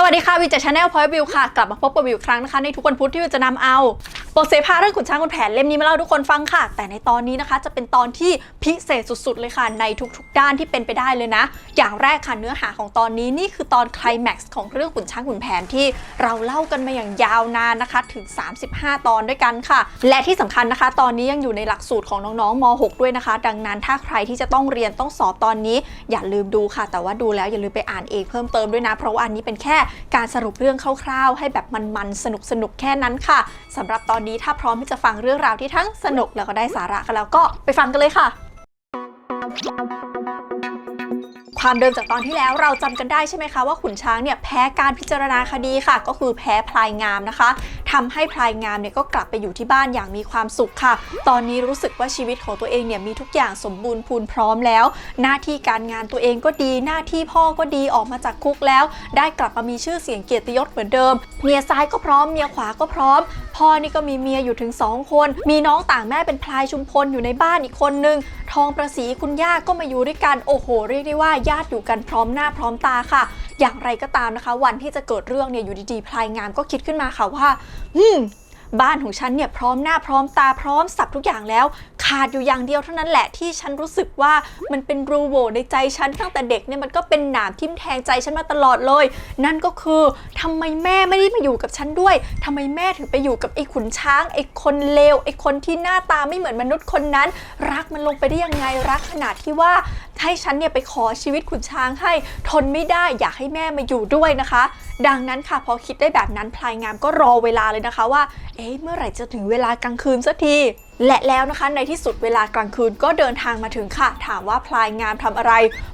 สวัสดีค่ะวิวจากชาแนลพอยต์วิวค่ะ กลับมาพบกับวิวอีกครั้งนะคะ ในทุกวันพุธที่วิวจะนำเอาโปรเซพาเรื่องขุนช้างขุนแผนเล่มนี้มาเล่าให้ทุกคนฟังค่ะ แต่ในตอนนี้นะคะจะเป็นตอนที่พิเศษสุดๆเลยค่ะ ในทุกๆด้านที่เป็นไปได้เลยนะ อย่างแรกค่ะเนื้อหาของตอนนี้นี่คือตอนคลแม็กซ์ของเรื่องขุนช้างขุนแผนที่เราเล่ากันมาอย่างยาวนานนะคะถึง 35 ตอนด้วยกันค่ะ และที่สำคัญนะคะ ตอนนี้ยังอยู่ในหลักสูตรของน้องๆม .6 ด้วยนะคะ ดังนั้นถ้าใครที่จะต้องเรียนต้องสอบตอนนี้ อย่าลืมดูค่ะ แต่ว่าดูแล้วอย่าลืมไปอ่านเองเพิ่มเติมด้วยนะ เพราะว่าอันนี้เป็นแค่การสรุปเรื่องคร่าวๆ ให้แบบมันๆ สนุกๆ แค่นั้นค่ะสำหรับตอนนี้ถ้าพร้อมที่จะฟังเรื่องราวที่ทั้งสนุกแล้วก็ได้สาระกันแล้วก็ไปฟังกันเลยค่ะความเดิมจากตอนที่แล้วเราจำกันได้ใช่ไหมคะว่าขุนช้างเนี่ยแพ้การพิจารณาคดีค่ะ ก็คือแพ้พลายงามนะคะ ทำให้พลายงามเนี่ยก็กลับไปอยู่ที่บ้านอย่างมีความสุขค่ะ ตอนนี้รู้สึกว่าชีวิตของตัวเองเนี่ยมีทุกอย่างสมบูรณ์พูนพร้อมแล้ว หน้าที่การงานตัวเองก็ดีหน้าที่พ่อก็ดีออกมาจากคุกแล้ว ได้กลับมามีชื่อเสียงเกียรติยศเหมือนเดิม เมียซ้ายก็พร้อมเมียขวาก็พร้อม พ่อนี่ก็มีเมียอยู่ถึง 2 คน มีน้องต่างแม่เป็นพลายชุมพลอยู่ในบ้านอีกคนนึง ทองประสีคุณย่าก็มาอยู่ด้วยกันโอ้โหเรียกได้ว่าญาติอยู่กันพร้อมหน้าพร้อมตาค่ะ อย่างไรก็ตามนะคะ วันที่จะเกิดเรื่องเนี่ยอยู่ดีๆพลายงามก็คิดขึ้นมาค่ะว่า อืม บ้านของฉันเนี่ยพร้อมหน้าพร้อมตาพร้อมสับทุกอย่างแล้ว ขาดอยู่อย่างเดียวเท่านั้นแหละที่ฉันรู้สึกว่ามันเป็นรูโหว่ในใจฉันตั้งแต่เด็กเนี่ยมันก็เป็นหนามทิ่มแทงใจฉันมาตลอดเลย นั่นก็คือทำไมแม่ไม่ได้มาอยู่กับฉันด้วยทำไมแม่ถึงไปอยู่กับไอ้ขุนช้างไอ้คนเลวไอ้คนที่หน้าตาไม่เหมือนมนุษย์คนนั้น รักมันลงไปได้ยังไงรักขนาดที่ว่าให้ฉันเนี่ยไปขอชีวิตขุนช้างให้ทนไม่ได้อยากให้แม่มาอยู่ด้วยนะคะ ดังนั้นค่ะพอคิดได้แบบนั้นพลายงามก็รอเวลาเลยนะคะว่า เอ๊ะเมื่อไหร่จะถึงเวลากลางคืนสักที และแล้วนะคะในที่สุดเวลากลางคืนก็เดินทางมาถึงค่ะ ถามว่าพลายงามทำอะไร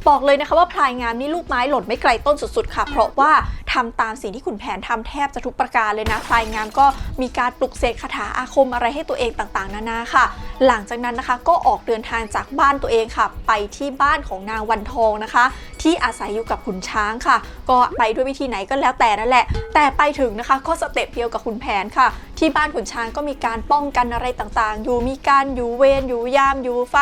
บอกเลยนะคะว่าพลายงามนี่ลูกไม้หล่นไม่ไกลต้นสุดๆ ค่ะ เพราะว่าทำตามสิ่งที่ขุนแผนทำแทบจะทุกประการเลยนะพลายงามก็มีการปลุกเสกคาถาอาคมอะไรให้ตัวเองต่างๆ นานาค่ะหลังจากนั้นนะคะก็ออกเดินทางจากบ้านตัวเองค่ะ ไปที่บ้านของนางวันทองนะคะ ที่อาศัยอยู่กับขุนช้างค่ะ ก็ไปด้วยวิธีไหนก็แล้วแต่นั่นแหละ แต่ไปถึงนะคะก็สเต็ปเดียวกับขุนแผนค่ะ ที่บ้านขุนช้างก็มีการป้องกันอะไรต่างๆ อยู่มีการอยู่เวรอยู่ยามอยู่ไฟ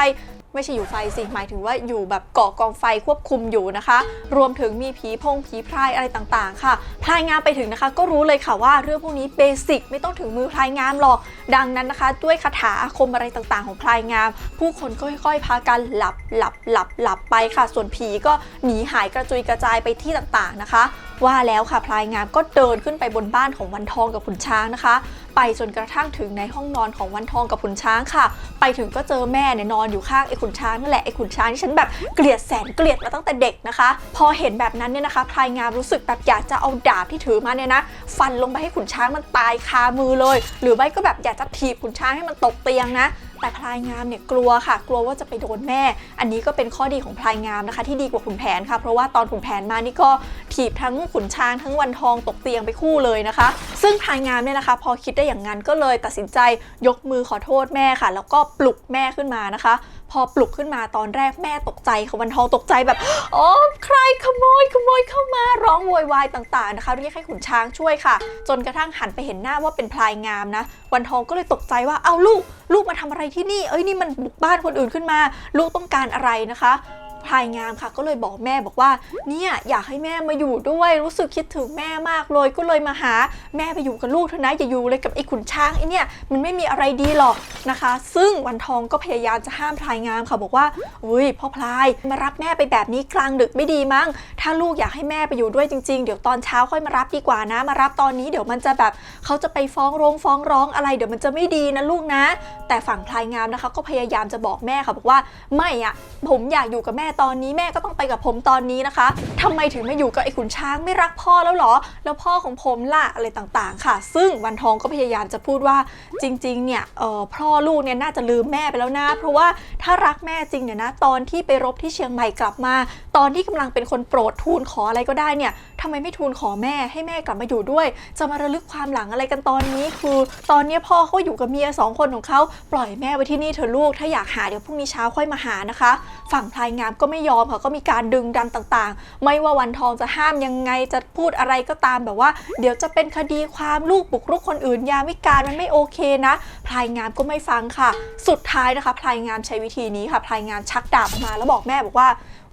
ไม่ใช่อยู่ไฟสิ หมายถึงว่าอยู่แบบเก่อกองไฟควบคุมอยู่นะคะ รวมถึงมีผีพงผีพรายอะไรต่างๆ ค่ะพลายงามไปถึงนะคะ ก็รู้เลยค่ะว่าเรื่องพวกนี้เบสิกไม่ต้องถึงมือพลายงามหรอก ดังนั้นนะคะ ด้วยคาถาอาคมอะไรต่างๆ ของพลายงาม ผู้คนก็ค่อยๆ พากันหลับหลับหลับหลับไปค่ะ ส่วนผีก็หนีหายกระจุยกระจายไปที่ต่างๆนะคะว่าแล้วค่ะพลายงามก็เดินขึ้นไปบนบ้านของวันทองกับขุนช้างนะคะ ไปจนกระทั่งถึงในห้องนอนของวันทองกับขุนช้างค่ะ ไปถึงก็เจอแม่เนี่ยนอนอยู่ข้างไอ้ขุนช้างนั่นแหละไอ้ขุนช้างที่ฉันแบบเกลียดแสนเกลียดมาตั้งแต่เด็กนะคะ พอเห็นแบบนั้นเนี่ยนะคะพลายงามรู้สึกแบบอยากจะเอาดาบที่ถือมาเนี่ยนะฟันลงไปให้ขุนช้างมันตายคามือเลย หรือไม่ก็แบบอยากจะถีบขุนช้างให้มันตกเตียงนะ แต่พลายงามเนี่ยกลัวค่ะ กลัวว่าจะไปโดนแม่ อันนี้ก็เป็นข้อดีของพลายงามนะคะ ที่ดีกว่าขุนแผนค่ะ เพราะว่าตอนขุนแผนมานี่ก็ถีบทั้งขุนช้างทั้งวันทองตกเตียงไปคู่เลยนะคะ ซึ่งพลายงามเนี่ยนะคะ พอคิดได้อย่างนั้นก็เลยตัดสินใจยกมือขอโทษแม่ค่ะ แล้วก็ปลุกแม่ขึ้นมานะคะ พอปลุกขึ้นมาตอนแรกแม่ตกใจค่ะวันทองตกใจแบบอ๋อใครขโมยขโมยเข้ามาร้องโวยวายต่างๆนะคะเรียกให้ขุนช้างช่วยค่ะ จนกระทั่งหันไปเห็นหน้าว่าเป็นพลายงามนะ วันทองก็เลยตกใจว่าเอาลูก ลูกมาทำอะไรที่นี่ เอ้ยนี่มันบุกบ้านคนอื่นขึ้นมา ลูกต้องการอะไรนะคะ พลายงามค่ะ ก็เลยบอกแม่บอกว่าเนี่ยอยากให้แม่มาอยู่ด้วยรู้สึกคิดถึงแม่มากเลยก็เลยมาหาแม่ไปอยู่กับลูกเถอะนะอย่าอยู่เลยกับไอ้ขุนช้างไอ้เนี่ยมันไม่มีอะไรดีหรอกนะคะ ซึ่งวันทองก็พยายามจะห้ามพลายงามค่ะบอกว่าอุ้ยพ่อพลายมารับแม่ไปแบบนี้กลางดึกไม่ดีมั้ง ถ้าลูกอยากให้แม่ไปอยู่ด้วยจริงๆ เดี๋ยวตอนเช้าค่อยมารับดีกว่านะ มารับตอนนี้เดี๋ยวมันจะแบบเขาจะไปฟ้องร้องฟ้องร้องอะไรเดี๋ยวมันจะไม่ดีนะลูกนะ แต่ฝั่งพลายงามนะคะ ก็พยายามจะบอกแม่ค่ะบอกว่าไม่อะผมอยากอยู่กับแม่ตอนนี้แม่ก็ต้องไปกับผมตอนนี้นะคะทำไมถึงไมาอยู่กับไอ้ขุนช้างไม่รักพ่อแล้วหรอ แล้วพ่อของผมล่ะอะไรต่างๆ ค่ะ ซึ่งวันทองก็พยายามจะพูดว่าจริงๆ เนี่ยเออพ่อลูกเนี่ยน่าจะลืมแม่ไปแล้วนะ เพราะว่าถ้ารักแม่จริงเนี่ยนะตอนที่ไปรบที่เชียงใหม่กลับมา ตอนที่กำลังเป็นคนโปรดทูลขออะไรก็ได้เนี่ยทำไมไม่ทูลขอแม่ให้แม่กลับมาอยู่ด้วย จะมาระลึกความหลังอะไรกันตอนนี้ คือตอนนี้พ่อเขาอยู่กับเมียสองคนของเขาปล่อยแม่ไว้ที่นี่เถอะลูก ถ้าอยากหาเดี๋ยวพรุ่งนี้เช้าค่อยมาหานะคะ ฝั่งพลายงามก็ไม่ยอมค่ะก็มีการดึงดันต่างๆ ไม่ว่าวันทองจะห้ามยังไงจะพูดอะไรก็ตามแบบว่า เดี๋ยวจะเป็นคดีความลูกบุกรุกคนอื่น ยามวิการมันไม่โอเคนะพลายงามก็ไม่ฟังค่ะ สุดท้ายนะคะพลายงามใช้วิธีนี้ค่ะพลายงามชักดาบมาแล้วบอกแม่บอกว่า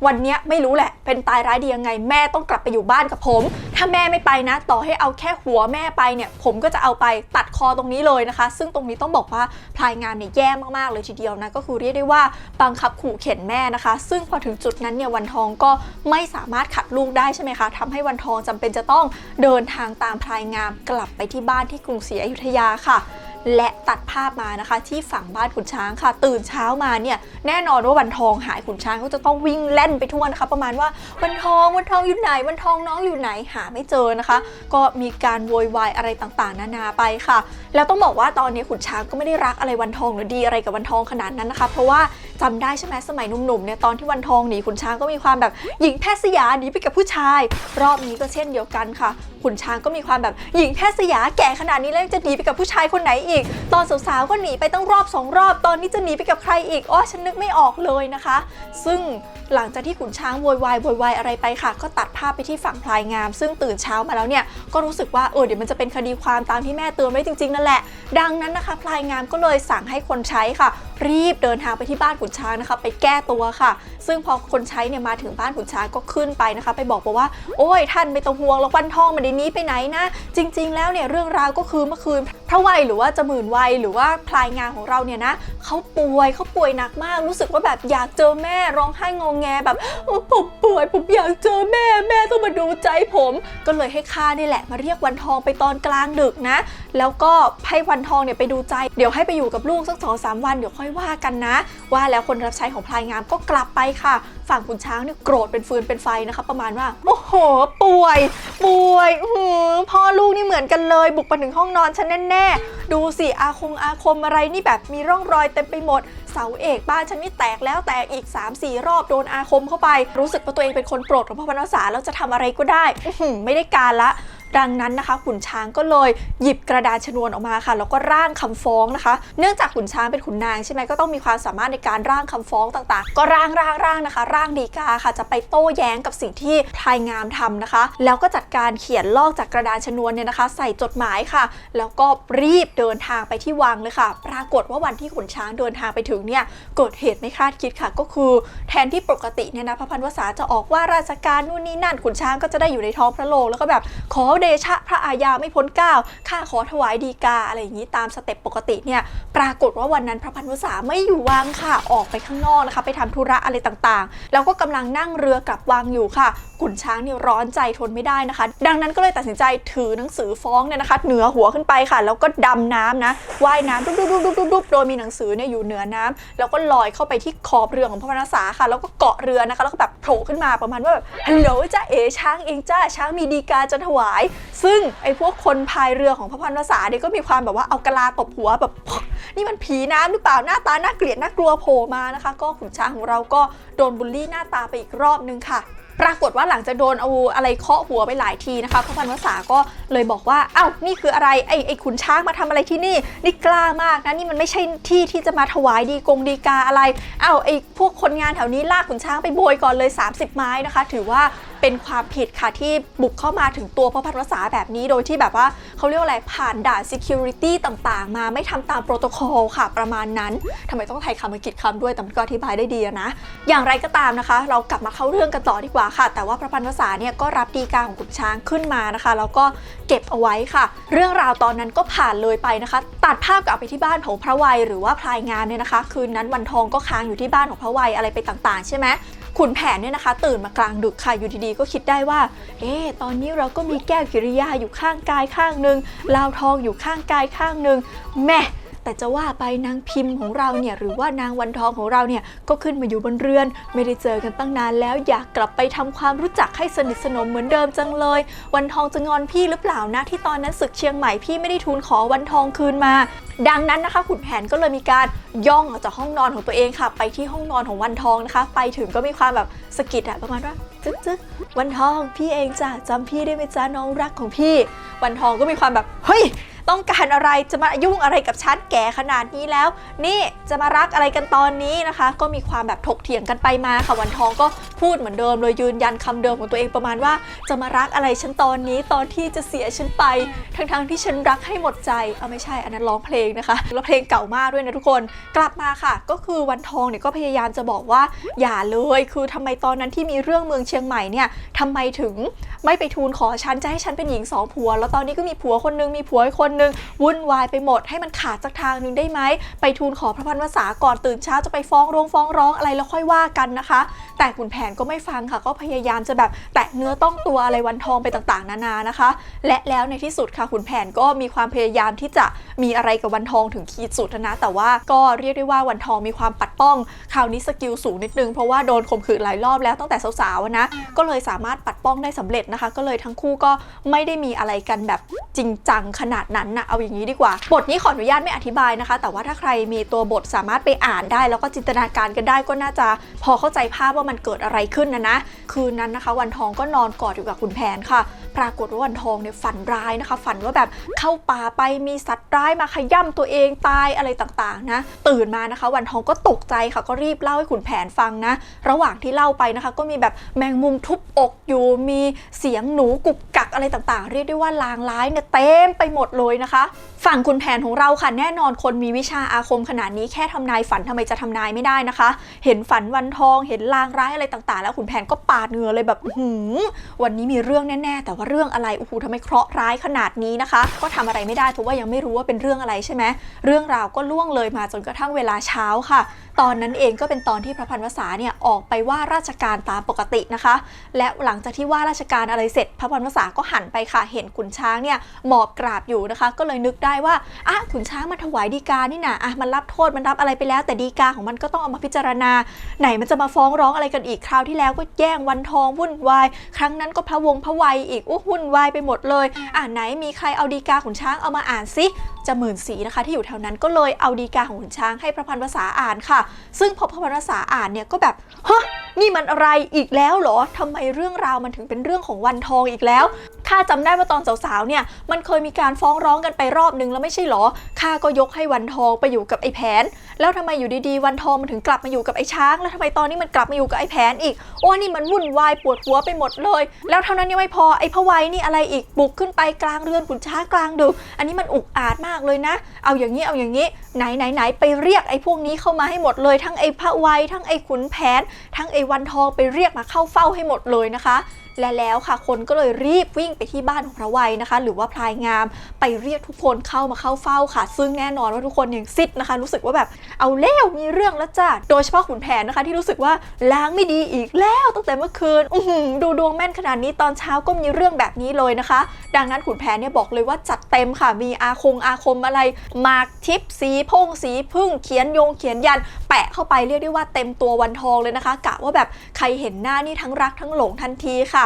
วันนี้ไม่รู้แหละ เป็นตายร้ายดียังไง แม่ต้องกลับไปอยู่บ้านกับผม ถ้าแม่ไม่ไปนะ ต่อให้เอาแค่หัวแม่ไปเนี่ยผมก็จะเอาไปตัดคอตรงนี้เลยนะคะ ซึ่งตรงนี้ต้องบอกว่าพลายงามเนี่ยแย่มากๆเลยทีเดียวนะก็คือเรียกได้ว่าบังคับขู่เข็นแม่นะคะ ซึ่งพอถึงจุดนั้นเนี่ยวันทองก็ไม่สามารถขัดลูกได้ใช่ไหมคะทำให้วันทองจำเป็นจะต้องเดินทางตามพลายงามกลับไปที่บ้านที่กรุงศรีอยุธยาค่ะ และตัดภาพมานะคะ ที่ฝั่งบ้านขุนช้างค่ะ ตื่นเช้ามาเนี่ยแน่นอนว่าวันทองหายขุนช้างก็จะต้องวิ่งเล่นไปทั่วนะคะ ประมาณว่าวันทองวันทองอยู่ไหนวันทองน้องอยู่ไหนหาไม่เจอนะคะ ก็มีการโวยวายอะไรต่างๆ นานาไปค่ะ แล้วต้องบอกว่าตอนนี้ขุนช้างก็ไม่ได้รักอะไรวันทองหรือดีอะไรกับวันทองขนาดนั้นนะคะ เพราะว่า จำได้ใช่ไหมสมัยหนุ่มๆเนี่ยตอนที่วันทองหนีขุนช้างก็มีความแบบหญิงแพทย์สยาหนีไปกับผู้ชาย รอบนี้ก็เช่นเดียวกันค่ะขุนช้างก็มีความแบบหญิงแพทย์สยาแก่ขนาดนี้แล้วจะหนีไปกับผู้ชายคนไหนอีก ตอนสาวๆก็หนีไปตั้งรอบสองรอบ ตอนนี้จะหนีไปกับใครอีกอ๋อฉันนึกไม่ออกเลยนะคะ ซึ่งหลังจากที่ขุนช้างโวยวายโวยวายอะไรไปค่ะ ก็ตัดภาพไปที่ฝั่งพลายงาม ซึ่งตื่นเช้ามาแล้วเนี่ยก็รู้สึกว่าเออเดี๋ยวมันจะเป็นคดีความตามที่แม่เตือนไว้จริงๆนั่นแหละ ดังนั้นนะคะ พลายงามก็เลยสั่งให้คนใช้ค่ะ รีบเดินทางไปที่บ้านขุนช้างนะคะ ไปแก้ตัวค่ะ ซึ่งพอคนใช้เนี่ยมาถึงบ้านขุนช้างก็ขึ้นไปนะคะ ไปบอกบอกว่า โอ้ยท่านไม่ต้องห่วงแล้ววันทองมันได้นี้ไปไหนนะ จริง ๆ แล้วเนี่ยเรื่องราวก็คือเมื่อคืนพระวัยหรือว่าจะหมื่นวัยหรือว่าพลายงานของเราเนี่ยนะเขาป่วยเขาป่วยหนักมาก รู้สึกว่าแบบอยากเจอแม่ร้องไห้งงแงแบบผมป่วยผมอยากเจอแม่แม่ต้องมาดูใจผม ก็เลยให้ข้านี่แหละมาเรียกวันทองไปตอนกลางดึกนะแล้วก็ให้วันทองเนี่ยไปดูใจ เดี๋ยวให้ไปอยู่กับลูกสักสองสามวันเดี๋ยวค่อยว่ากันนะ ว่าแล้วคนรับใช้ของพลายงามก็กลับไปค่ะ ฝั่งคุณช้างเนี่ยโกรธเป็นฟืนเป็นไฟนะคะ ประมาณว่าโอ้โหป่วย ป่วยหืพ่อลูกนี่เหมือนกันเลย บุกมาถึงห้องนอนฉันแน่ๆดูสิอาคงอาคมอะไรนี่แบบมีร่องรอยเต็มไปหมดเสาเอกบ้านฉันนี่แตกแล้วแตกอีก 3-4 รอบโดนอาคมเข้าไป รู้สึกว่าตัวเองเป็นคนโปรดของพระพนษาแล้วจะทำอะไรก็ได้ไม่ได้การละ ดังนั้นนะคะ ขุนช้างก็เลยหยิบกระดาษชนวนออกมาค่ะ แล้วก็ร่างคำฟ้องนะคะ เนื่องจากขุนช้างเป็นขุนนางใช่ไหมก็ต้องมีความสามารถในการร่างคำฟ้องต่างๆ ก็ร่างร่างร่างนะคะ ร่างดีกาค่ะ จะไปโต้แย้งกับสิ่งที่พลายงามทำนะคะ แล้วก็จัดการเขียนลอกจากกระดาษชนวนเนี่ยนะคะ ใส่จดหมายค่ะ แล้วก็รีบเดินทางไปที่วังเลยค่ะ ปรากฏว่าวันที่ขุนช้างเดินทางไปถึงเนี่ยเกิดเหตุไม่คาดคิดค่ะ ก็คือแทนที่ปกติเนี่ยนะพระพันวษาจะออกว่าราชการนู่นนี่นั่นขุนช้างก็จะได้อยู่ในท้องพระโรงแล้วก็แบบขอเดชะพระอาญาไม่พ้นเก้าข้าขอถวายดีกาอะไรอย่างนี้ตามสเต็ปปกติเนี่ยปรากฏว่าวันนั้นพระพันวษาไม่อยู่วังค่ะออกไปข้างนอกนะคะไปทำธุระอะไรต่างๆ แล้วก็กำลังนั่งเรือกลับวังอยู่ค่ะขุนช้างเนี่ยร้อนใจทนไม่ได้นะคะ ดังนั้นก็เลยตัดสินใจถือหนังสือฟ้องเนี่ยนะคะ เหนือหัวขึ้นไปค่ะ แล้วก็ดำน้ำนะว่ายน้ำดุ๊บดุ๊บดุ๊บดุ๊บดุ๊บโดยมีหนังสือเนี่ยอยู่เหนือน้ำแล้วก็ลอยเข้าไปที่ขอบเรือของพระพนษาค่ะ แล้วก็เกาะเรือนะคะ แล้วก็แบบโผล่ขึ้นมาประมาณว่าแบบฮัลโหลจ้าเอ๋ช้างเองจ้าช้างมีดีกาจะถวายซึ่งไอ้พวกคนพายเรือของพระพันวษาเนี่ยก็มีความแบบว่าเอากะลาตบหัวแบบนี่มันผีน้ำหรือเปล่าหน้าตาน่าเกลียดน่ากลัวโผล่มานะคะ ก็ขุนช้างของเราก็โดนบูลลี่หน้าตาไปอีกรอบนึงค่ะปรากฏว่าหลังจากโดนเอาอะไรเคาะหัวไปหลายทีนะคะพระพันวษาก็เลยบอกว่าเอ้านี่คืออะไรไอ้ไอ้ขุนช้างมาทำอะไรที่นี่นี่กล้ามากนะนี่มันไม่ใช่ที่ที่จะมาถวายดีกงดีกาอะไรเอ้าไอ้พวกคนงานแถวนี้ลากขุนช้างไปโบยก่อนเลย 30 ไม้นะคะ ถือว่า เป็นความผิดค่ะที่บุกเข้ามาถึงตัวพระพันวษาแบบนี้ โดยที่แบบว่าเขาเรียกว่าอะไรผ่านด่าน security ต่างๆ มาไม่ทำตามโปรโตคอลค่ะ ประมาณนั้นทำไมต้องไทยคำอังกฤษคำด้วยแต่มันก็อธิบายได้ดีนะ อย่างไรก็ตามนะคะ เรากลับมาเข้าเรื่องกันต่อดีกว่าค่ะ แต่ว่าพระพันวษาเนี่ยก็รับดีกาของขุนช้างขึ้นมานะคะแล้วก็เก็บเอาไว้ค่ะ เรื่องราวตอนนั้นก็ผ่านเลยไปนะคะ ตัดภาพกลับไปที่บ้านของพระวัยหรือว่าพลายงานเนี่ยนะคะ คืนนั้นวันทองก็ค้างอยู่ที่บ้านของพระวัยอะไรไปต่างๆ ใช่ไหม ขุนแผนเนี่ยนะคะ ตื่นมากลางดึกค่ะอยู่ดีๆก็คิดได้ว่า เอ๊ะตอนนี้เราก็มีแก้วกิริยาอยู่ข้างกายข้างหนึ่งลาวทองอยู่ข้างกายข้างหนึ่งแม่ แต่จะว่าไปนางพิมพ์ของเราเนี่ยหรือว่านางวันทองของเราเนี่ยก็ขึ้นมาอยู่บนเรือน ไม่ได้เจอกันตั้งนานแล้วอยากกลับไปทำความรู้จักให้สนิทสนมเหมือนเดิมจังเลย วันทองจะงอนพี่หรือเปล่านะที่ตอนนั้นศึกเชียงใหม่พี่ไม่ได้ทูลขอวันทองคืนมา ดังนั้นนะคะขุนแผนก็เลยมีการย่องออกจากห้องนอนของตัวเองค่ะ ไปที่ห้องนอนของวันทองนะคะ ไปถึงก็มีความแบบสะกิดอะประมาณว่าจึ๊กจึ๊กวันทองพี่เองจ้ะจำพี่ได้ไหมจ้าน้องรักของพี่ วันทองก็มีความแบบเฮ้ย ต้องการอะไรจะมายุ่งอะไรกับฉันแก่ขนาดนี้แล้ว นี่จะมารักอะไรกันตอนนี้นะคะ ก็มีความแบบถกเถียงกันไปมาค่ะวันทองก็พูดเหมือนเดิมเลยยืนยันคำเดิมของตัวเองประมาณว่า จะมารักอะไรฉันตอนนี้ตอนที่จะเสียฉันไป ทั้งๆที่ฉันรักให้หมดใจเอาไม่ใช่อันนั้นร้องเพลงนะคะแล้วเพลงเก่ามากด้วยนะทุกคนกลับมาค่ะ ก็คือวันทองเนี่ยก็พยายามจะบอกว่าอย่าเลยคือทำไมตอนนั้นที่มีเรื่องเมืองเชียงใหม่เนี่ยทำไมถึงไม่ไปทูลขอฉันจะให้ฉันเป็นหญิงสองผัว แล้วตอนนี้ก็มีผัวคนนึงมีผัวอีกคนนึงวุ่นวายไปหมดให้มันขาดสักทางหนึ่งได้ไหมไปทูลขอพระพันวษาก่อนตื่นเช้าจะไปฟ้องร้องฟ้องร้องอะไรแล้วค่อยว่ากันนะคะ แต่ขุนแผนก็ไม่ฟังค่ะ ก็พยายามจะแบบแตะเนื้อต้องตัวอะไรวันทองไปต่างๆ นานานะคะ และแล้วในที่สุดค่ะขุนแผนก็มีความพยายามที่จะมีอะไรกับวันทองถึงขีดสุดนะ แต่ว่าก็เรียกได้ว่าวันทองมีความปัดป้องคราวนี้สกิลสูงนิดนึงเพราะว่าโดนข่มขืนหลายรอบแล้วตั้งแต่สาวๆนะก็เลยสามารถปัดป้องได้สำเร็จนะคะ ก็เลยทั้งคู่ก็ไม่ได้มีอะไรกันแบบจริงจังขนาดนั้นนั้นนะเอาอย่างนี้ดีกว่า บทนี้ขออนุญาตไม่อธิบายนะคะ แต่ว่าถ้าใครมีตัวบทสามารถไปอ่านได้ แล้วก็จินตนาการกันได้ก็น่าจะพอเข้าใจภาพว่ามันเกิดอะไรขึ้นนะนะคืนนั้นนะคะ วันทองก็นอนกอดอยู่กับคุณแผนค่ะ ปรากฏว่าวันทองเนี่ยฝันร้ายนะคะ ฝันว่าแบบเข้าป่าไปมีสัตว์ร้ายมาขย่ำตัวเองตายอะไรต่างๆนะตื่นมานะคะ วันทองก็ตกใจค่ะก็รีบเล่าให้ขุนแผนฟังนะ ระหว่างที่เล่าไปนะคะ ก็มีแบบแมงมุมทุบอกอยู่มีเสียงหนูกุกกักอะไรต่างๆ เรียกได้ว่าลางร้ายเนี่ยเต็มไปหมดเลยนะคะ ฝั่งคุณแผนของเราค่ะแน่นอนคนมีวิชาอาคมขนาดนี้แค่ทำนายฝันทำไมจะทำนายไม่ได้นะคะ เห็นฝันวันทองเห็นลางร้ายอะไรต่างๆ แล้วขุนแผนก็ปาดเหงื่อเลยแบบหือวันนี้มีเรื่องแน่ๆแต่ว่าเรื่องอะไรโอ้โหทำไมเคราะห์ร้ายขนาดนี้นะคะ ก็ทำอะไรไม่ได้เพราะว่ายังไม่รู้ว่าเป็นเรื่องอะไรใช่ไหมเรื่องราวก็ล่วงเลยมาจนกระทั่งเวลาเช้าค่ะ ตอนนั้นเองก็เป็นตอนที่พระพันวษาเนี่ยออกไปว่าราชการตามปกตินะคะ และหลังจากที่ว่าราชการอะไรเสร็จ พระพันวษาก็หันไปค่ะ เห็นขุนช้างเนี่ยหมอบกราบอยู่นะคะ ก็เลยนึกได้ว่าอะขุนช้างมาถวายดีกานี่นะอะมันรับโทษมันรับอะไรไปแล้ว แต่ดีกาของมันก็ต้องเอามาพิจารณา ไหนมันจะมาฟ้องร้องอะไรกันอีกคราวที่แล้วก็แย่งวันทองวุ่นวาย ครั้งนั้นก็พระวงพระวัยอีกอู้วุ่นวายไปหมดเลย อ่าไหนมีใครเอาดีกาขุนช้างเอามาอ่านซิจะหมื่นสีนะคะ ที่อยู่แถวนั้นก็เลยเอาดีกาของขุนช้างให้พระพันภาษาอ่านค่ะ ซึ่งพอพระพันภาษาอ่านเนี่ยก็แบบฮะนี่มันอะไรอีกแล้วเหรอทำไมเรื่องราวมันถึงเป็นเรื่องของวันทองอีกแล้ว ข้าจำได้ว่าตอนสาวๆ เนี่ย มันเคยมีการฟ้องร้องกันไปรอบนึงแล้วไม่ใช่หรอ ข้าก็ยกให้วันทองไปอยู่กับไอ้แผน แล้วทำไมอยู่ดีๆ วันทองมันถึงกลับมาอยู่กับไอ้ช้าง แล้วทำไมตอนนี้มันกลับมาอยู่กับไอ้แผนอีก โอ้นี่มันวุ่นวายปวดหัวไปหมดเลย แล้วเท่านั้นยังไม่พอ ไอ้พะไวนี่อะไรอีก บุกขึ้นไปกลางเรือนขุนช้างกลางดึก อันนี้มันอุกอาจมากเลยนะ เอาอย่างนี้ เอาอย่างนี้ ไหนไหนไหนไปเรียกไอ้พวกนี้เข้ามาให้หมดเลย ทั้งไอ้พะไวทั้งไอ้ขุนแผน ทั้งไอ้วันทองไปเรียกมาเข้าเฝ้าให้หมดเลยนะคะ และแล้วค่ะ คนก็เลยรีบวิ่งไปที่บ้านของพระไวยนะคะ หรือว่าพลายงามไปเรียกทุกคนเข้ามาเข้าเฝ้าค่ะ ซึ่งแน่นอนว่าทุกคนยังซิดนะคะ รู้สึกว่าแบบเอาแล้วมีเรื่องแล้วจ้าโดยเฉพาะขุนแผนนะคะ ที่รู้สึกว่าล้างไม่ดีอีกแล้วตั้งแต่เมื่อคืนอืดูดวงแม่นขนาดนี้ตอนเช้าก็มีเรื่องแบบนี้เลยนะคะ ดังนั้นขุนแผนเนี่ยบอกเลยว่าจัดเต็มค่ะมีอาคงอาคมอะไรหมากทิพย์สีพงสีพึ่งเขียนโยงเขียนยัน แปะเข้าไปเรียกได้ว่าเต็มตัววันทองเลยนะคะกะว่าแบบใครเห็นหน้านี่ทั้งรักทั้งหลงทันทีค่ะ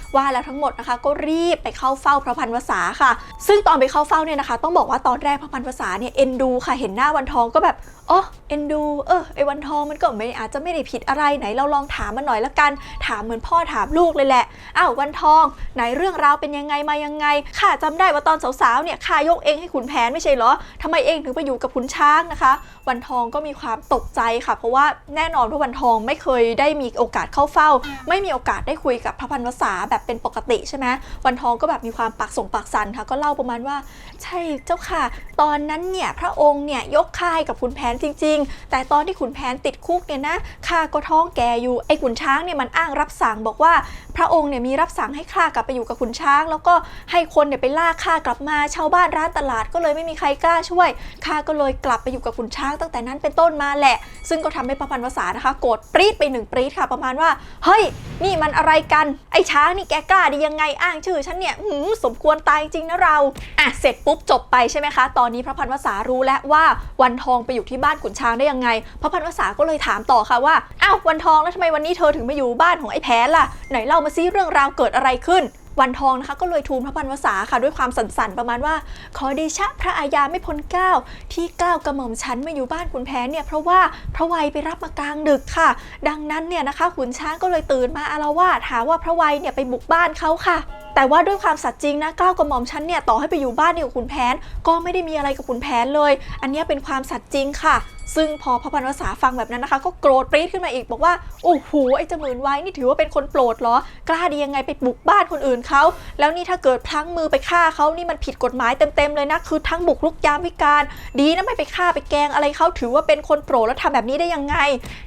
ว่าแล้วทั้งหมดนะคะก็รีบไปเข้าเฝ้าพระพันวษาค่ะ ซึ่งตอนไปเข้าเฝ้าเนี่ยนะคะ ต้องบอกว่าตอนแรกพระพันวษาเนี่ยเอ็นดูค่ะเห็นหน้าวันทองก็แบบอ๋อเอ็นดูเออไอ้วันทองมันก็ไม่อาจจะไม่ได้ผิดอะไรไหนเราลองถามมันหน่อยละกัน ถามเหมือนพ่อถามลูกเลยแหละอ้าววันทอง ไหนเรื่องราวเป็นยังไงมายังไงข้าจำได้ว่าตอนสาวๆเนี่ยข้ายกเองให้ขุนแผนไม่ใช่เหรอทำไมเองถึงไปอยู่กับขุนช้างนะคะ วันทองก็มีความตกใจค่ะ เพราะว่าแน่นอนว่าวันทองไม่เคยได้มีโอกาสเข้าเฝ้า ไม่มีโอกาสได้คุยกับพระพันวษาแบบเป็นปกติใช่ไหมวันทองก็แบบมีความปากส่งปากสันค่ะ ก็เล่าประมาณว่า ใช่เจ้าค่ะ ตอนนั้นเนี่ยพระองค์เนี่ยยกค่ายกับขุนแผนจริง ๆ แต่ตอนที่ขุนแผนติดคุกเนี่ยนะข้าก็ท้องแก่อยู่ไอ้ขุนช้างเนี่ยมันอ้างรับสั่งบอกว่าพระองค์เนี่ยมีรับสั่งให้ข้ากลับไปอยู่กับขุนช้าง แล้วก็ให้คนเนี่ยไปล่าข้ากลับมาชาวบ้านร้านตลาดก็เลยไม่มีใครกล้าช่วยข้าก็เลยกลับไปอยู่กับขุนช้าง ตั้งแต่นั้นเป็นต้นมาแหละ ซึ่งก็ทำให้พระพันวษานะคะ โกรธปรี๊ดไปหนึ่งปรี๊ดค่ะ ประมาณว่า เฮ้ย นี่มันอะไรกันไอ้ช้างนี่แกกล้าดียังไงอ้างชื่อฉันเนี่ยหืมสมควรตายจริงนะเราอะเสร็จปุ๊บจบไปใช่ไหมคะ ตอนนี้พระพันวษารู้แล้วว่าวันทองไปอยู่ที่บ้านขุนช้างได้ยังไง พระพันวษาก็เลยถามต่อค่ะว่าอ้าววันทองแล้วทำไมวันนี้เธอถึงมาอยู่บ้านของไอ้แผนล่ะไหนเล่ามาซิเรื่องราวเกิดอะไรขึ้น วันทองนะคะก็เลยทูลพระพันวษาค่ะด้วยความสันสันๆประมาณว่า ขอเดชะพระอาญาไม่พ้นเกล้าที่เกล้ากระหม่อมฉันมาอยู่บ้านขุนแผนเนี่ยเพราะว่าพระวัยไปรับมากลางดึกค่ะ ดังนั้นเนี่ยนะคะขุนช้างก็เลยตื่นมาอาละวาดหาว่าพระวัยเนี่ยไปบุกบ้านเขาค่ะ แต่ว่าด้วยความสัตย์จริงนะกล้าวกับหม่อมฉันเนี่ยต่อให้ไปอยู่บ้านเดียวกับขุนแผน ก็ไม่ได้มีอะไรกับขุนแผนเลย อันนี้เป็นความสัตย์จริงค่ะ ซึ่งพอพระพันวษาฟังแบบนั้นนะคะ ก็โกรธปรี๊ดขึ้นมาอีกบอกว่าโอ้โหไอ้เจมื่นไว้นี่ถือว่าเป็นคนโปรดเหรอกล้าดียังไงไปบุกบ้านคนอื่นเขาแล้วนี่ถ้าเกิดพลั้งมือไปฆ่าเขานี่มันผิดกฎหมายเต็มๆเลยนะคือทั้งบุกรุกยามวิการ ดีนะไม่ไปฆ่าไปแกงอะไรเขาถือว่าเป็นคนโปรดแล้วทำแบบนี้ได้ยังไง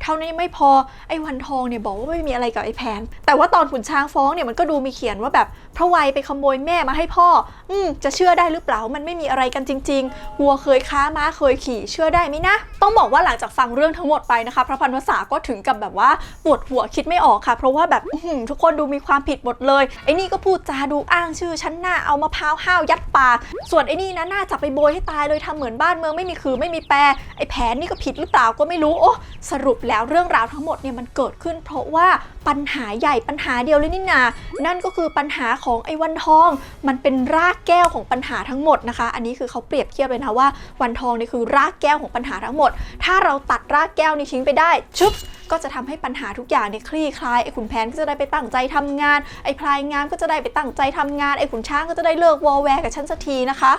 เท่านี้ไม่พอไอ้วันทองเนี่ยบอกว่าไม่มีอะไรกับไอ้แผน แต่ว่าตอนขุนช้างฟ้องเนี่ยมันก็ดูมีเขียนว่าแบบพระวัยไปขโมยแม่มาให้พ่อ อืมจะเชื่อได้หรือเปล่ามันไม่มีอะไรกันจริงๆวัวเคยค้าม้าเคยขี่ เชื่อได้ไหมนะ ต้องบอกว่าหลังจากฟังเรื่องทั้งหมดไปนะคะ พระพันวษาก็ถึงกับแบบว่าปวดหัวคิดไม่ออกค่ะ เพราะว่าแบบทุกคนดูมีความผิดหมดเลยไอ้นี่ก็พูดจาดูอ้างชื่อชั้นหน้าเอามะพร้าวห้าวยัดปาก ส่วนไอ้นี่นะน่าจับไปโบยให้ตายเลยทำเหมือนบ้านเมืองไม่มีคือไม่มีแปรไอ้แผนนี่ก็ผิดหรือเปล่าก็ไม่รู้โอ้สรุปแล้วเรื่องราวทั้งหมดเนี่ยมันเกิดขึ้น เพราะว่าปัญหาใหญ่ปัญหาเดียวเลยนี่นา นั่นก็คือปัญหาของไอ้วันทอง มันเป็นรากแก้วของปัญหาทั้งหมดนะคะ อันนี้คือเขาเปรียบเทียบเลยนะว่าวันทองนี่คือรากแก้วของปัญหาทั้งหมด ถ้าเราตัดรากแก้วนี้ทิ้งไปได้ชุบก็จะทำให้ปัญหาทุกอย่างเนี่ยคลี่คลายไอ้ขุนแผนก็จะได้ไปตั้งใจทำงานไอ้พลายงามก็จะได้ไปตั้งใจทำงานไอ้ขุนช้างก็จะได้เลิกวอลแวร์กับฉันสักทีนะคะ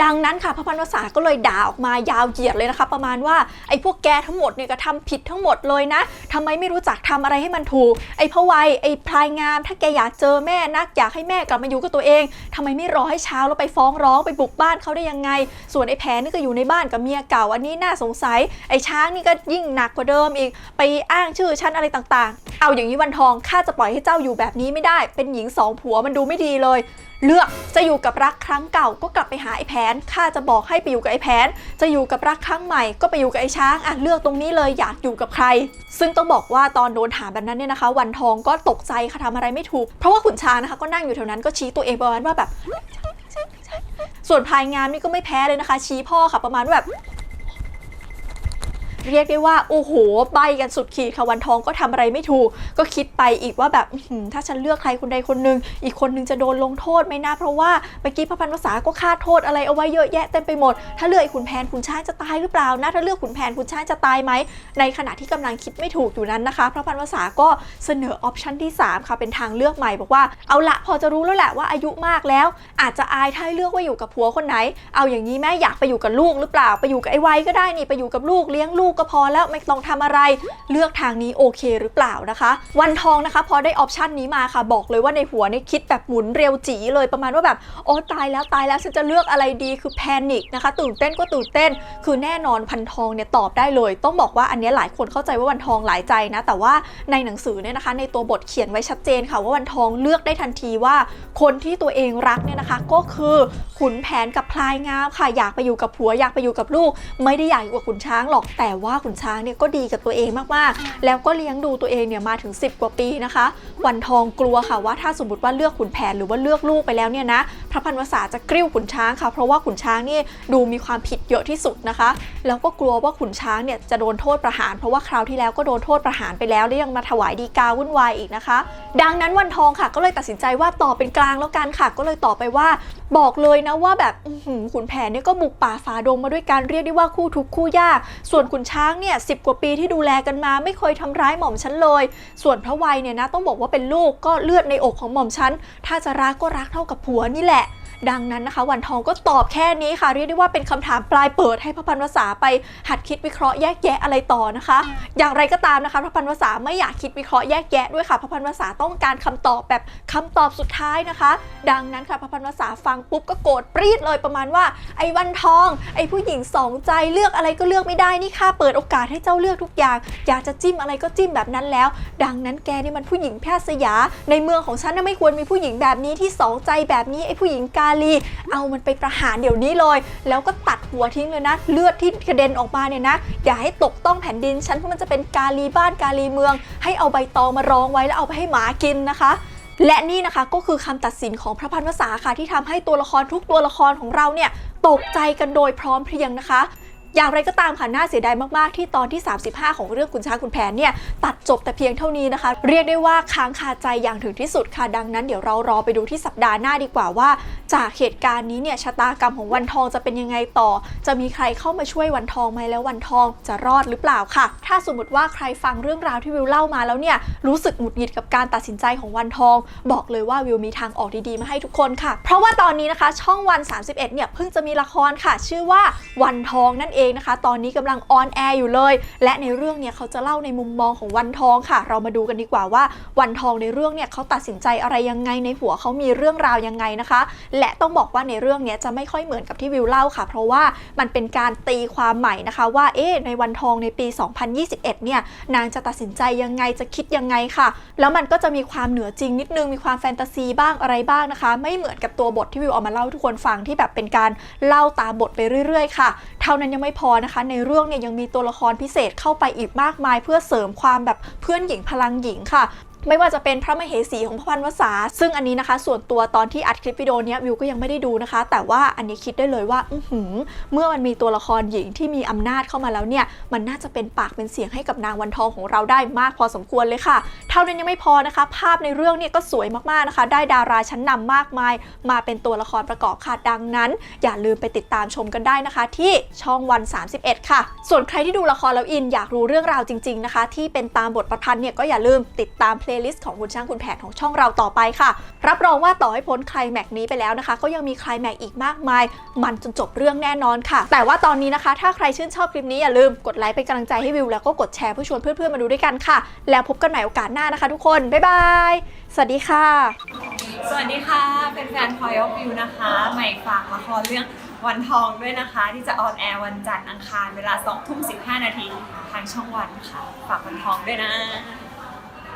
ดังนั้นค่ะพระพันวษาก็เลยด่าออกมายาวเหยียดเลยนะคะ ประมาณว่าไอ้พวกแกทั้งหมดเนี่ยก็ทำผิดทั้งหมดเลยนะทำไมไม่รู้จักทำอะไรให้มันถูก ไอ้พระวัยไอ้พลายงาม ถ้าแกอยากเจอแม่นักอยากให้แม่กลับมาอยู่กับตัวเองทำไมไม่รอให้เช้าแล้วไปฟ้องร้องไปบุกบ้านเขาได้ยังไง ส่วนไอ้แผนนี่ก็อยู่ในบ้านกับเมียเก่าอันนี้น่าสงสัย ไอ้ช้างนี่ก็ยิ่งหนักกว่าเดิมอีก ไปอ้างชื่อชั้นอะไรต่างๆ เอาอย่างนี้วันทองข้าจะปล่อยให้เจ้าอยู่แบบนี้ไม่ได้ เป็นหญิงสองผัวมันดูไม่ดีเลย เลือกจะอยู่กับรักครั้งเก่าก็กลับไปหาไอ้แผนข้าจะบอกให้ไปอยู่กับไอ้แผน จะอยู่กับรักครั้งใหม่ก็ไปอยู่กับไอ้ช้างอะเลือกตรงนี้เลยอยากอยู่กับใคร ซึ่งต้องบอกว่าตอนโดนถามแบบนั้นเนี่ยนะคะ วันทองก็ตกใจค่ะทำอะไรไม่ถูก เพราะว่าขุนช้างนะคะก็นั่งอยู่แถวนั้นก็ชี้ตัวเองประมาณว่าแบบส่วนพายงามนี่ก็ไม่แพ้เลยนะคะ ชี้พ่อค่ะประมาณว่าแบบ เรียกได้ว่าโอ้โหใบกันสุดขีดค่ะวันทองก็ทำอะไรไม่ถูก ก็คิดไปอีกว่าแบบถ้าฉันเลือกใครคนใดคนหนึ่งอีกคนหนึงจะโดนลงโทษไหมนะเพราะว่าเมื่อกี้พระพันวษาก็คาดโทษอะไรเอาไว้เยอะแยะเต็มไปหมด ถ้าเลือกไอ้ขุนแผนขุนช้างจะตายหรือเปล่านะถ้าเลือกขุนแผนขุนช้างจะตายไหมในขณะที่กำลังคิดไม่ถูกอยู่นั้นนะคะพระพันวษาก็เสนอออปชันที่สามค่ะเป็นทางเลือกใหม่บอกว่าเอาละพอจะรู้แล้วแหละว่าอายุมากแล้ว อาจจะอายถ้าเลือกว่าอยู่กับผัวคนไหน เอาอย่างนี้แม่อยากไปอยู่กับลูกหรือเปล่าไปอยู่กับไอ้ไว้ก็ได้นี่ไปอยู่กับลูกเลี้ยงลูกก็พอแล้วไม่ต้องทำอะไร เลือกทางนี้โอเคหรือเปล่านะคะ วันทองนะคะ พอได้ออปชันนี้มาค่ะ บอกเลยว่าในหัวเนี่ยคิดแบบหมุนเร็วจีเลยประมาณว่าแบบโอ้ตายแล้วตายแล้วฉันจะเลือกอะไรดีคือแพนิคนะคะ ตื่นเต้นก็ตื่นเต้น คือแน่นอนพันทองเนี่ยตอบได้เลย ต้องบอกว่าอันนี้หลายคนเข้าใจว่าวันทองหลายใจนะ แต่ว่าในหนังสือเนี่ยนะคะ ในตัวบทเขียนไว้ชัดเจนค่ะว่าวันทองเลือกได้ทันทีว่า คนที่ตัวเองรักเนี่ยนะคะ ก็คือขุนแผนกับพลายงามค่ะ อยากไปอยู่กับผัวอยากไปอยู่กับลูก ไม่ได้อยากอยู่กับขุนช้างหรอกแต่ว่าขุนช้างเนี่ยก็ดีกับตัวเองมากๆ แล้วก็เลี้ยงดูตัวเองเนี่ยมาถึง 10 กว่าปีนะคะ วันทองกลัวค่ะว่าถ้าสมมติว่าเลือกขุนแผนหรือว่าเลือกลูกไปแล้วเนี่ยนะพระพันวษาจะกริ้วขุนช้างค่ะ เพราะว่าขุนช้างนี่ดูมีความผิดเยอะที่สุดนะคะ แล้วก็กลัวว่าขุนช้างเนี่ยจะโดนโทษประหาร เพราะว่าคราวที่แล้วก็โดนโทษประหารไปแล้วแล้วยังมาถวายดีกาวุ่นวายอีกนะคะ ดังนั้นวันทองค่ะ ก็เลยตัดสินใจว่าต่อเป็นกลางแล้วกันค่ะ ก็เลยต่อไปว่า บอกเลยนะว่าแบบขุนแผนเนี่ยก็บุกป่าฝ่าดงมาด้วยการเรียกได้ว่าคู่ทุกคู่ยาก ส่วนขุนช้างช้างเนี่ยสิกว่าปีที่ดูแลกันมา ไม่เคยทำร้ายหม่อมฉันเลย ส่วนพระวัยเนี่ยนะต้องบอกว่าเป็นลูกก็เลือดในอกของหม่อมฉันถ้าจะรักก็รักเท่ากับผัวนี่แหละ ดังนั้นนะคะ วันทองก็ตอบแค่นี้ค่ะ เรียกได้ว่าเป็นคำถามปลายเปิดให้พระพันวษาไปหัดคิดวิเคราะห์แยกแยะอะไรต่อนะคะ อย่างไรก็ตามนะคะ พระพันวษาไม่อยากคิดวิเคราะห์แยกแยะด้วยค่ะ พระพันวษาต้องการคำตอบแบบคำตอบสุดท้ายนะคะ ดังนั้นค่ะ พระพันวษาฟังปุ๊บก็โกรธปรีดเลยประมาณว่า ไอ้วันทอง ไอ้ผู้หญิงสองใจเลือกอะไรก็เลือกไม่ได้นี่ข้าเปิดโอกาสให้เจ้าเลือกทุกอย่าง อยากจะจิ้มอะไรก็จิ้มแบบนั้นแล้ว ดังนั้นแกนี่มันผู้หญิงแพทย์สยา ในเมืองของฉันน่ะไม่ควรมีผู้หญิงแบบนี้ที่สองใจแบบนี้ไอ้ผู้หญิงกาลี เอามันไปประหารเดี๋ยวนี้เลย แล้วก็ตัดหัวทิ้งเลยนะ เลือดที่กระเด็นออกมาเนี่ยนะ อย่าให้ตกต้องแผ่นดินฉันเพราะมันจะเป็นกาลีบ้านกาลีเมือง ให้เอาใบตองมารองไว้แล้วเอาไปให้หมากินนะคะและนี่นะคะก็คือคำตัดสินของพระพันวษาค่ะที่ทำให้ตัวละครทุกตัวละครของเราเนี่ยตกใจกันโดยพร้อมเพรียงนะคะ อย่างไรก็ตามค่ะน่าเสียดายมากๆ ที่ตอนที่ 35 ของเรื่องคุณช้างคุณแผนเนี่ยตัดจบแต่เพียงเท่านี้นะคะ เรียกได้ว่าค้างคาใจอย่างถึงที่สุดค่ะดังนั้นเดี๋ยวเรารอไปดูที่สัปดาห์หน้าดีกว่าว่า จากเหตุการณ์นี้เนี่ยชะตากรรมของวันทองจะเป็นยังไงต่อ จะมีใครเข้ามาช่วยวันทองไหมแล้ววันทองจะรอดหรือเปล่าค่ะ ถ้าสมมติว่าใครฟังเรื่องราวที่วิวเล่ามาแล้วเนี่ยรู้สึกหงุดหงิดกับการตัดสินใจของวันทอง บอกเลยว่าวิวมีทางออกดีๆมาให้ทุกคนค่ะ เพราะว่าตอนนี้นะคะช่องวัน 31เนี่ยเพิ่งจะมีละครค่ะ ชื่อว่าวันทองนั่นเองนะคะ ตอนนี้กำลังออนแอร์อยู่เลย และในเรื่องเนี่ยเขาจะเล่าในมุมมองของวันทองค่ะ เรามาดูกันดีกว่าว่าวันทองในเรื่องเนี่ยเขาตัดสินใจอะไรยังไงในหัวเขามีเรื่องราวยังไงนะคะ และต้องบอกว่าในเรื่องเนี้ยจะไม่ค่อยเหมือนกับที่วิวเล่าค่ะ เพราะว่ามันเป็นการตีความใหม่นะคะว่าเอ๊ะในวันทองในปี 2021 เนี่ยนางจะตัดสินใจยังไงจะคิดยังไงค่ะ แล้วมันก็จะมีความเหนือจริงนิดนึงมีความแฟนตาซีบ้างอะไรบ้างนะคะ ไม่เหมือนกับตัวบทที่วิวเอามาเล่าทุกคนฟังที่แบบเป็นการเล่าตามบทไปเรื่อยๆ ค่ะเท่านั้นยังไม่พอนะคะ ในเรื่องเนี่ยยังมีตัวละครพิเศษเข้าไปอีกมากมาย เพื่อเสริมความแบบเพื่อนหญิงพลังหญิงค่ะ ไม่ว่าจะเป็นพระมเหสีของพระพันวษา ซึ่งอันนี้นะคะ ส่วนตัวตอนที่อัดคลิปวิดีโอนี้วิวก็ยังไม่ได้ดูนะคะ แต่ว่าอันนี้คิดได้เลยว่าอื้อหือเมื่อมันมีตัวละครหญิงที่มีอำนาจเข้ามาแล้วเนี่ย มันน่าจะเป็นปากเป็นเสียงให้กับนางวันทองของเราได้มากพอสมควรเลยค่ะ เท่านั้นยังไม่พอนะคะ ภาพในเรื่องเนี่ยก็สวยมากๆนะคะ ได้ดาราชั้นนำมากมาย มาเป็นตัวละครประกอบค่ะดังนั้น อย่าลืมไปติดตามชมกันได้นะคะ ที่ช่องวัน 31 ค่ะ ส่วนใครที่ดูละครแล้วอินอยากรู้เรื่องราวจริง ๆนะคะ ที่เป็นตามบทประพันธ์เนี่ยก็อย่าลืมติดตามเพลย์ลิสต์ของคุณช่างคุณแผนของช่องเราต่อไปค่ะ รับรองว่าต่อให้พ้นคลแม็กนี้ไปแล้วนะคะ ก็ยังมีคลายแม็กอีกมากมาย มันจนจบเรื่องแน่นอนค่ะ แต่ว่าตอนนี้นะคะ ถ้าใครชื่นชอบคลิปนี้อย่าลืมกดไลค์เป็นกำลังใจให้วิวแล้วก็กดแชร์เพื่อชวนเพื่อนๆมาดูด้วยกันค่ะ แล้วพบกันใหม่โอกาสหน้านะคะ ทุกคนบ๊ายบายสวัสดีค่ะ สวัสดีค่ะเป็นแฟนพอยอวิวนะคะ ใหม่ฝากละครเรื่องวันทองด้วยนะคะ ที่จะออนแอร์วันจันทร์อังคาร เวลา2ทุ่ม15 นาทีทางช่องวันค่ะ ฝากวันทองด้วยนะ